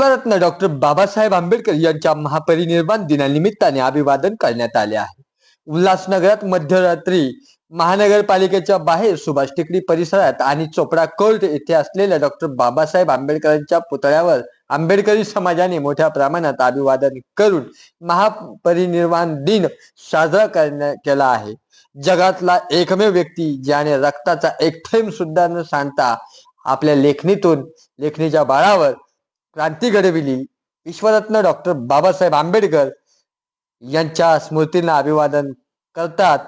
विश्वरत्न doctor Babasaheb Ambedkar यांच्या महापरिनिर्वाण दिनानिमित्ताने अभिवादन करण्यात आले आहे. उल्हासनगरात मध्यरात्री महानगरपालिकेच्या बाहेर सुभाष टेकडी परिसरात आणि चोपडा कोर्ट येथे असलेल्या डॉक्टर बाबासाहेब आंबेडकरांच्या पुतळ्यावर आंबेडकरी समाजाने मोठ्या प्रमाणात अभिवादन करून महापरिनिर्वाण दिन साजरा करण्यात केला आहे. जगातला एकमेव व्यक्ती ज्याने रक्ताचा एक थेंब सुद्धा न सांडता आपल्या लेखणीतून लेखणीच्या बाळावर क्रांती घडविली. विश्वरत्न डॉक्टर बाबासाहेब आंबेडकर यांच्या स्मृतींना अभिवादन करतात.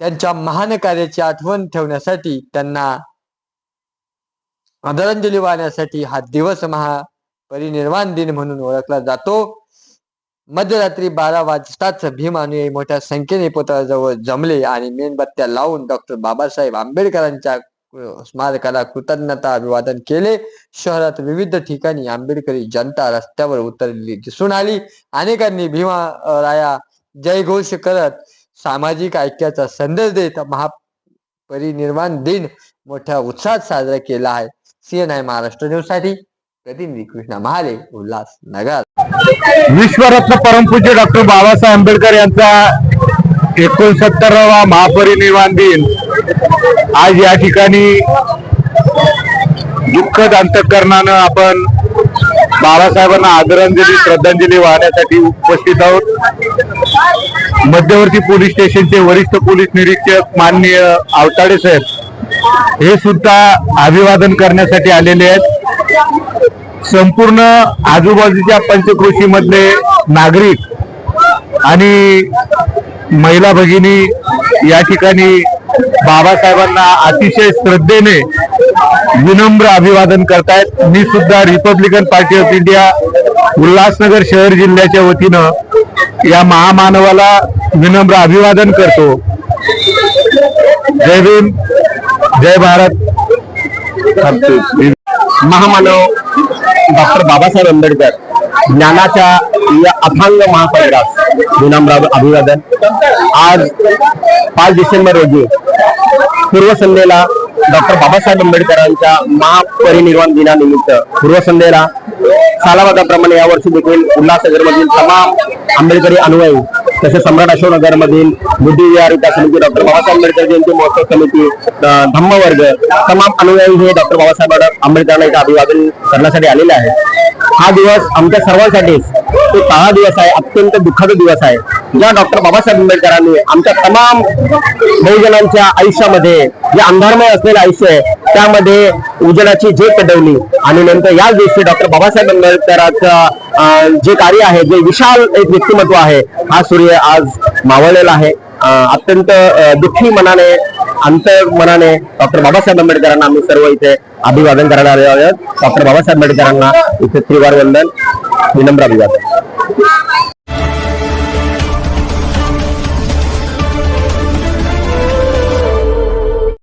त्यांच्या महान कार्याची आठवण ठेवण्यासाठी त्यांना आदरांजली वाहण्यासाठी हा दिवस महा परिनिर्वाण दिन म्हणून ओळखला जातो. मध्यरात्री बारा वाजताच भीम मोठ्या संख्येने पुतळ्याजवळ जमले आणि मेणबत्त्या लावून डॉक्टर बाबासाहेब आंबेडकरांच्या स्मारकाला कृतज्ञता अभिवादन केले. शहरात विविध ठिकाणी आंबेडकरी जनता रस्त्यावर उतरलेली दिसून आली. अनेकांनी भीमा राया राया जयघोष करत सामाजिक ऐक्याचा संदेश देत महापरिनिर्वाण दिन मोठ्या उत्साहात साजरा केला आहे. सीएनआय महाराष्ट्र न्यूजसाठी प्रतिनिधी कृष्णा महाले उल्हास नगर विश्वरत्न परमपूज्य डॉक्टर बाबासाहेब आंबेडकर यांचा एकोणसत्तरावा महापरिनिर्वाण दिन. आज या ठिकाणी दुःखद अंतकरणानं आपण बाबासाहेबांना आदरांजली श्रद्धांजली वाहण्यासाठी उपस्थित आहोत. मध्यवर्ती पोलीस स्टेशनचे वरिष्ठ पोलीस निरीक्षक माननीय आवताडे साहेब हे सुद्धा अभिवादन करण्यासाठी आलेले आहेत. संपूर्ण आजूबाजूच्या पंचकृषी मधले नागरिक आणि महिला भगिनी या ठिकाणी बाबासाहेबांना अतिशय श्रद्धेने विनम्र अभिवादन करतायत. मी सुद्धा Republican party of India Ulhasnagar शहर जिल्ह्याच्या वतीनं या महामानवाला विनम्र अभिवादन करतो. जय भीम जय भारत. महामानव डॉक्टर बाबासाहेब आंबेडकर. ज्ञानाच्या या अथांग महासागरात विनम्र अभिवादन. आज पाच डिसेंबर रोजी पूर्वसंध्येला डॉक्टर बाबासाहेब आंबेडकरांच्या महापरिनिर्वाण दिनानिमित्त पूर्वसंध्येला सालावादाप्रमाणे यावर्षी देखील उल्हासनगरमधील तमाम आंबेडकरी अनुयायी तसेच सम्राट अशोकनगर मधील बुद्धिविहार विकास समिती डॉक्टर बाबासाहेब आंबेडकर जयंती महोत्सव समिती धम्मवर्ग तमाम अनुयायी हे डॉक्टर बाबासाहेब आंबेडकरांना इथं अभिवादन करण्यासाठी आलेले आहेत. हा दिवस आमच्या सर्वांसाठीच तो काळा दिवस आहे अत्यंत दुःखद दिवस आहे. ज्या डॉक्टर बाबासाहेब आंबेडकरांनी आमच्या तमाम बहुजनांच्या आयुष्यामध्ये जे अंधारमय असलेलं आयुष्य आहे त्यामध्ये उजनाची झेप पेटवली. आणि नंतर याच दिवशी डॉक्टर बाबासाहेब आंबेडकरांचं जे कार्य आहे जे विशाल एक व्यक्तिमत्व आहे हा सूर्य आज मावळलेला आहे. अत्यंत दुःखी मनाने अंतर मनाने डॉक्टर बाबासाहेब आंबेडकरांना आम्ही सर्व इथे अभिवादन करायला आहोत. डॉक्टर बाबासाहेब आंबेडकरांना इथे त्रिवार वंदन. विनम्र अभिवादन.